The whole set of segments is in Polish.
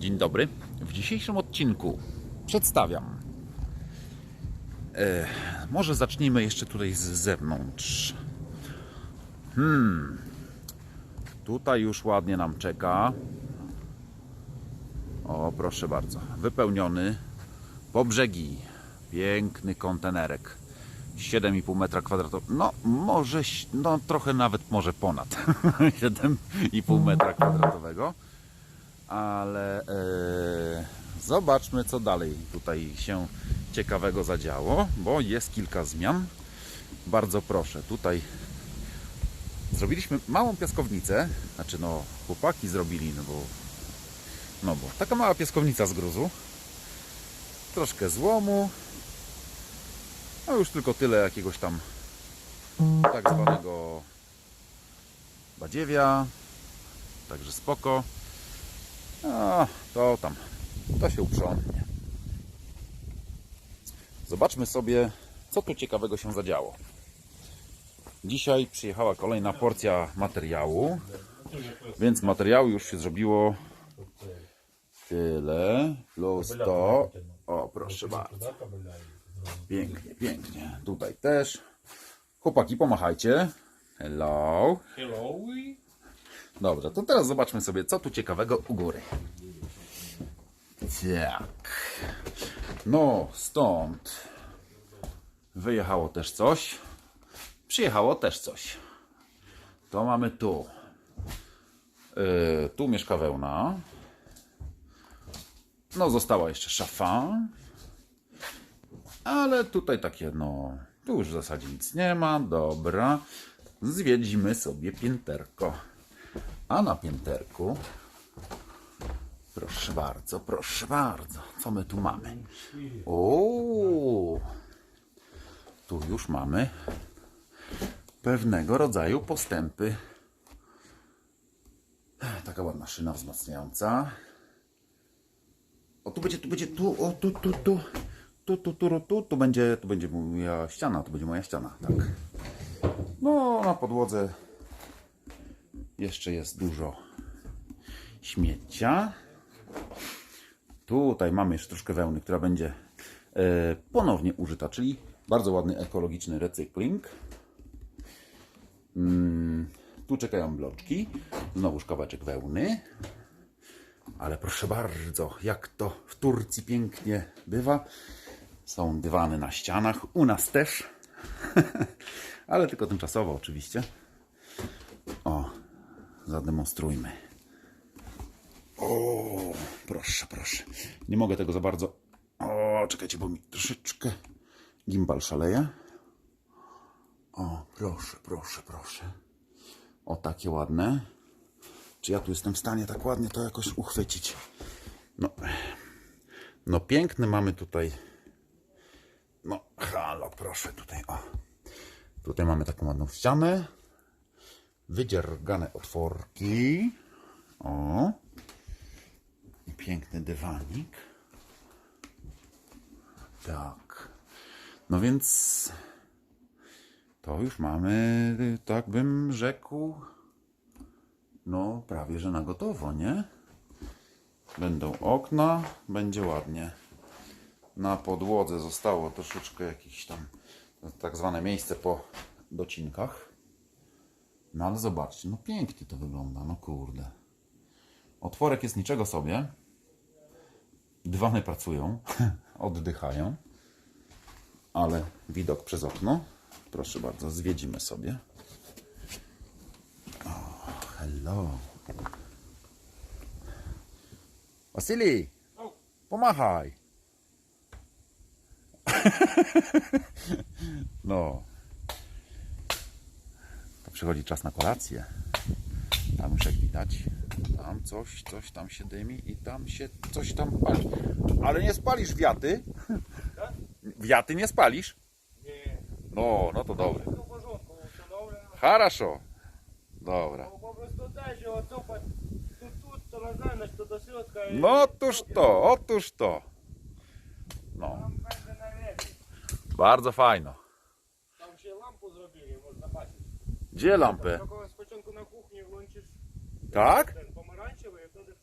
Dzień dobry. W dzisiejszym odcinku przedstawiam. E, może zacznijmy jeszcze tutaj z zewnątrz. Hmm. Tutaj już ładnie nam czeka. O, proszę bardzo. Wypełniony po brzegi. Piękny kontenerek. 7,5 metra kwadratowego. No, może, no trochę nawet może ponad 7,5 metra kwadratowego ale e, zobaczmy, co dalej tutaj się ciekawego zadziało, bo jest kilka zmian. Bardzo proszę, tutaj zrobiliśmy małą piaskownicę, znaczy no chłopaki zrobili, no bo no bo taka mała piaskownica z gruzu, troszkę złomu, no już tylko tyle jakiegoś tam tak zwanego badziewia, także spoko. A, to tam, to się uprzątnie. Zobaczmy sobie, co tu ciekawego się zadziało. Dzisiaj przyjechała kolejna porcja materiału, więc materiału już się zrobiło tyle, plus to. O, proszę bardzo. Pięknie, pięknie. Tutaj też. Chłopaki, pomachajcie. Hello. Hello. Dobrze, to teraz zobaczmy sobie, co tu ciekawego u góry. Tak. No, stąd wyjechało też coś. Przyjechało też coś. To mamy tu. Yy, tu mieszka wełna. No, została jeszcze szafa. Ale tutaj takie, no, tu już w zasadzie nic nie ma. Dobra. Zwiedzimy sobie pięterko. A na pięterku, proszę bardzo, proszę bardzo, co my tu mamy? O, tu już mamy pewnego rodzaju postępy. Taka ładna szyna wzmacniająca. O, tu będzie, tu będzie, tu, o, tu, tu, tu, tu, tu, tu, tu, tu będzie, tu będzie moja ściana, tu będzie moja ściana, tak. No, na podłodze jeszcze jest dużo śmiecia. Tutaj mamy jeszcze troszkę wełny, która będzie e, ponownie użyta, czyli bardzo ładny ekologiczny recykling. Mm, tu czekają bloczki, znowuż kawałeczek wełny. Ale proszę bardzo, jak to w Turcji pięknie bywa. Są dywany na ścianach, u nas też. Ale tylko tymczasowo oczywiście. Zademonstrujmy. O, proszę, proszę. Nie mogę tego za bardzo. O, czekajcie, bo mi troszeczkę gimbal szaleje. O, proszę, proszę, proszę. O, takie ładne. Czy ja tu jestem w stanie tak ładnie to jakoś uchwycić? No, no piękny mamy tutaj. No, halo, proszę tutaj, o. Tutaj mamy taką ładną ścianę wydziergane otworki. O. I piękny dywanik. Tak. No więc to już mamy, tak bym rzekł, no prawie że na gotowo, nie? Będą okna, będzie ładnie. Na podłodze zostało troszeczkę jakieś tam tak zwane miejsce po docinkach. No ale zobaczcie, no pięknie to wygląda, no kurde. Otworek jest niczego sobie. Dywany pracują, oddychają. Ale widok przez okno. Proszę bardzo, zwiedzimy sobie. O, hello. Wasili, pomachaj. No, przychodzi czas na kolację. Tam już jak widać, tam coś, coś tam się dymi i tam się coś tam pali. Ale nie spalisz wiaty? Wiaty nie spalisz? Nie. No, no to dobre. To w porządku, ustanowлено. Хорошо. Dobra. No po prostu da się odsupać тут, тут, to na zewnątrz, to do środka. i- No otóż to, otóż to. No, Tam będzie najlepiej. bardzo fajno. Gdzie lampę? Tylko z początku na kuchni włączysz Tak? ten pomarańczowy wtedy.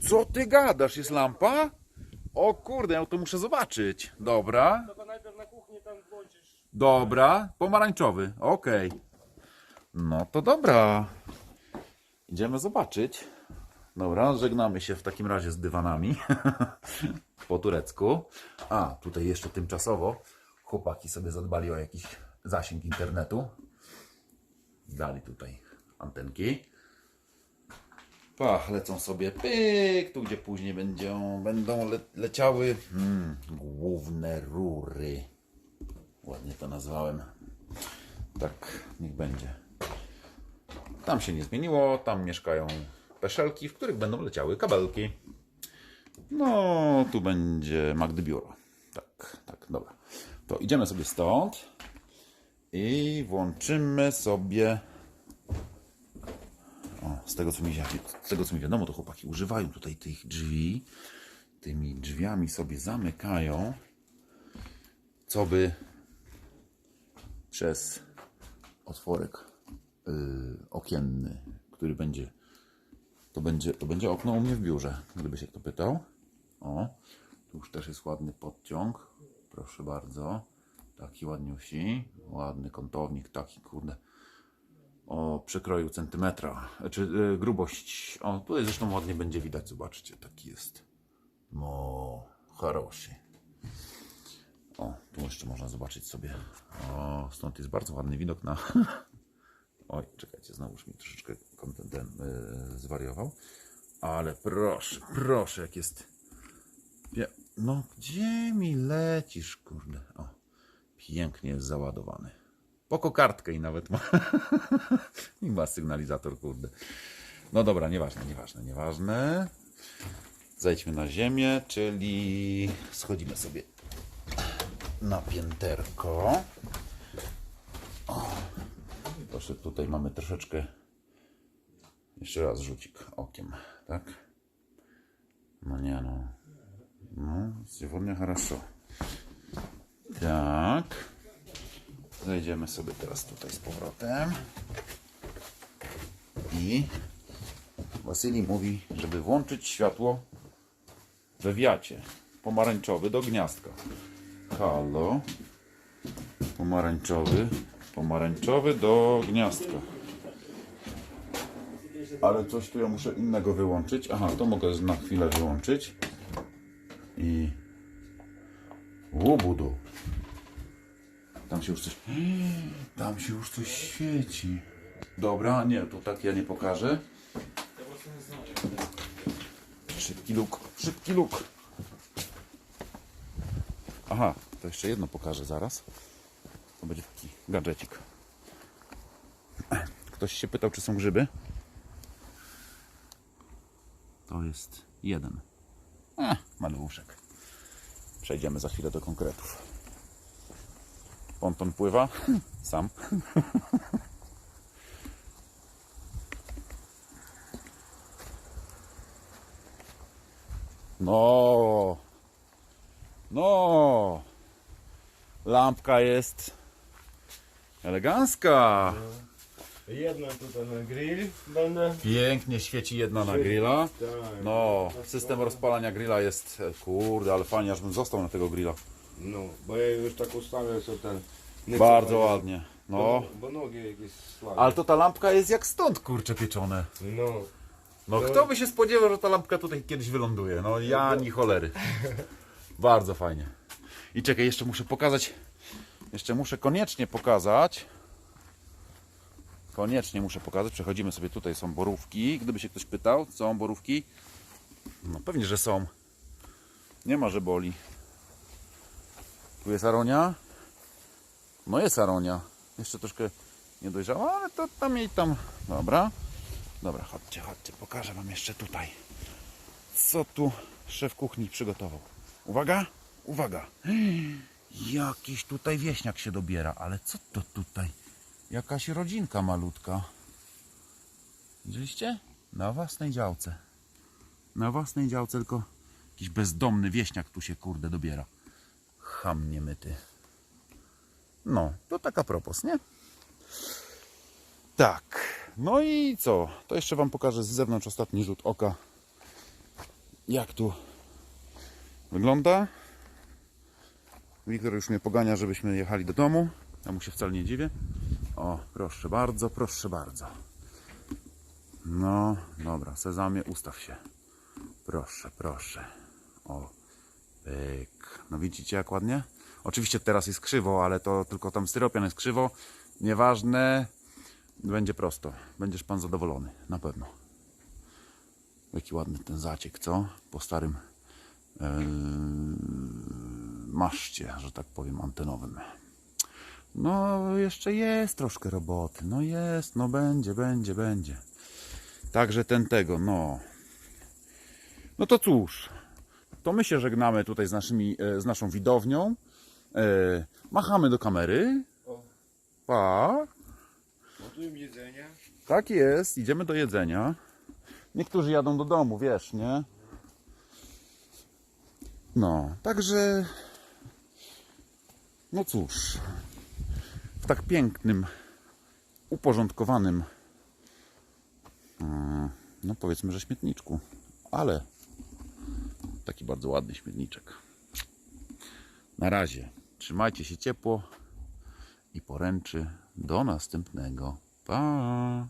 Co ty gadasz? Jest lampa? O kurde, ja to muszę zobaczyć. Dobra, Tylko najpierw na kuchni tam włączysz. dobra. Pomarańczowy, okej. No to dobra. Idziemy zobaczyć. Dobra, żegnamy się w takim razie z dywanami. po turecku. A, tutaj jeszcze tymczasowo chłopaki sobie zadbali o jakiś zasięg internetu. Dali tutaj antenki. Pach, lecą sobie pyk, tu gdzie później będą, będą le, leciały mm, główne rury. Ładnie to nazwałem. Tak, niech będzie. Tam się nie zmieniło, tam mieszkają peszelki, w których będą leciały kabelki. No, tu będzie Magdy biuro. Tak, tak, dobra. To idziemy sobie stąd i włączymy sobie. O, z tego co mi, z tego co mi wiadomo, to chłopaki używają tutaj tych drzwi. Tymi drzwiami sobie zamykają, co by przez otworek y, okienny, który będzie to będzie, to będzie okno u mnie w biurze, gdyby się kto pytał. O, tu już też jest ładny podciąg. Proszę bardzo. Taki ładniusi. Ładny kątownik, taki kurde. O przekroju centymetra, czy yy, grubość. O, tutaj zresztą ładnie będzie widać, zobaczcie, taki jest. No, harosi. O, tu jeszcze można zobaczyć sobie. O, stąd jest bardzo ładny widok na. Oj, czekajcie, znowuż mi troszeczkę kontent yy, zwariował. Ale proszę, proszę, jak jest. No, gdzie mi lecisz, kurde? O. pięknie jest załadowany. Po kokardkę i nawet ma. I ma sygnalizator, kurde. No dobra, nieważne, nieważne, nieważne. Zejdźmy na ziemię, czyli schodzimy sobie na pięterko. Proszę, tutaj mamy troszeczkę. Jeszcze raz rzucik okiem, tak? No nie no. No, сегодня хорошо. Tak. Zejdziemy sobie teraz tutaj z powrotem. I Wasylii mówi, żeby włączyć światło we wiacie. Pomarańczowy do gniazdka. Halo. Pomarańczowy. Pomarańczowy do gniazdka. Ale coś tu ja muszę innego wyłączyć. Aha, to mogę na chwilę wyłączyć. I... Łobudu. Tam się już coś... Tam się już coś świeci. Dobra, nie, tu tak ja nie pokażę. Szybki luk, szybki luk. Aha, to jeszcze jedno pokażę zaraz. To będzie taki gadżecik. Ktoś się pytał, czy są grzyby? To jest jeden. Eh, maluszek. Przejdziemy za chwilę do konkretów. Ponton pływa? Sam. No. No. Lampka jest elegancka. Jedno tutaj na grill będę. Pięknie świeci jedna na grilla. Tak. No, system rozpalania grilla jest, kurde, ale fajnie, aż bym został na tego grilla. No, bo ja już tak ustawię sobie ten... nie Bardzo ładnie. No, Bo, bo nogi jakieś słabe. ale to ta lampka jest jak stąd, kurcze pieczone. No. No, kto by się spodziewał, że ta lampka tutaj kiedyś wyląduje? No, ja ni cholery. Bardzo fajnie. I czekaj, jeszcze muszę pokazać, jeszcze muszę koniecznie pokazać, koniecznie muszę pokazać, przechodzimy sobie, tutaj są borówki, gdyby się ktoś pytał, są borówki? No pewnie, że są. Nie ma, że boli. Tu jest aronia. No jest aronia. Jeszcze troszkę nie dojrzała, ale to tam jej tam. Dobra. Dobra, chodźcie, chodźcie, pokażę wam jeszcze tutaj. Co tu szef kuchni przygotował. Uwaga, uwaga. Jakiś tutaj wieśniak się dobiera, ale co to tutaj? Jakaś rodzinka malutka. Widzieliście? Na własnej działce. Na własnej działce, tylko jakiś bezdomny wieśniak tu się kurde dobiera. Ham niemyty. No, to taka propos, nie? Tak. No i co? To jeszcze Wam pokażę z zewnątrz ostatni rzut oka. jak tu wygląda. Wiktor już mnie pogania, żebyśmy jechali do domu. Ja mu się wcale nie dziwię. O, proszę bardzo, proszę bardzo. No, dobra, sezamie, ustaw się. Proszę, proszę. O, pyk. No widzicie jak ładnie? Oczywiście teraz jest krzywo, ale to tylko tam styropian jest krzywo. Nieważne. Będzie prosto. Będziesz pan zadowolony, na pewno. Jaki ładny ten zaciek, co? Po starym yy, maszcie, że tak powiem, antenowym. No, jeszcze jest troszkę roboty. No jest, no będzie, będzie, będzie. Także ten tego, no. No to cóż, to my się żegnamy tutaj z, naszymi, e, z naszą widownią. E, machamy do kamery. Pa. Gotuję jedzenie. Tak jest, idziemy do jedzenia. Niektórzy jadą do domu, wiesz, nie? No, także. No cóż, w tak pięknym, uporządkowanym, mm, no powiedzmy, że śmietniczku, ale taki bardzo ładny śmietniczek. Na razie, trzymajcie się ciepło i poręczy do następnego. Pa!